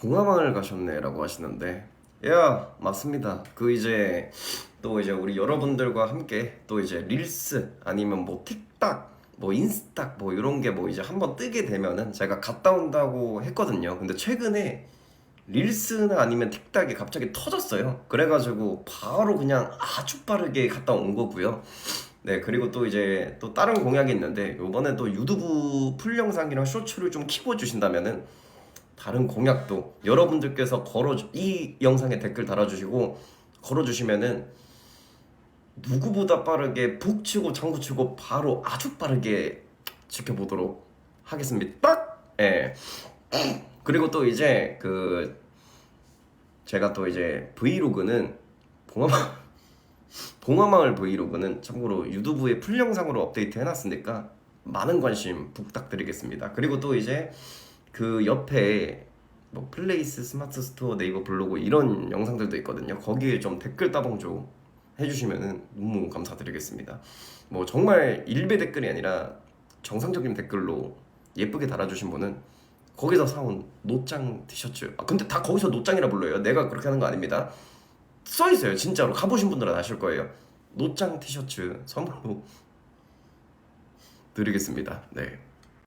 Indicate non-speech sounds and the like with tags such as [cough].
공화마을 가셨네라고 하시는데 야 맞습니다. 그 이제 또 이제 우리 여러분들과 함께 또 이제 릴스 아니면 뭐 틱딱 뭐 인스타 뭐 이런 게 뭐 이제 한번 뜨게 되면은 제가 갔다 온다고 했거든요. 근데 최근에 릴스나 아니면 틱딱이 갑자기 터졌어요. 그래가지고 바로 그냥 아주 빠르게 갔다 온 거고요. 네 그리고 또 이제 또 다른 공약이 있는데 요번에 또 유튜브 풀 영상이랑 쇼츠를 좀 키워 주신다면은 다른 공약도 여러분들께서 걸어 이 영상에 댓글 달아주시고 걸어주시면은 누구보다 빠르게 북 치고 장구 치고 바로 아주 빠르게 지켜보도록 하겠습니다. 예. [clears throat] 그리고 또 이제 그 제가 또 이제 브이로그는 봉화마 [laughs] 봉화마을 브이로그는 참고로 유튜브에 풀 영상으로 업데이트 해놨으니까 많은 관심 부탁드리겠습니다. 그리고 또 이제 그 옆에 뭐 플레이스 스마트 스토어 네이버 블로그 이런 영상들도 있거든요. 거기에 좀 댓글 따봉 좀 해주시면은 너무 감사드리겠습니다. 뭐 정말 일배 댓글이 아니라 정상적인 댓글로 예쁘게 달아주신 분은 거기서 사온 노짱 티셔츠. 아 근데 다 거기서 노짱이라 불러요. 내가 그렇게 하는 거 아닙니다. 써 있어요. 진짜로 가보신 분들은 아실 거예요. 노짱 티셔츠 선물로 [laughs] 드리겠습니다. 네.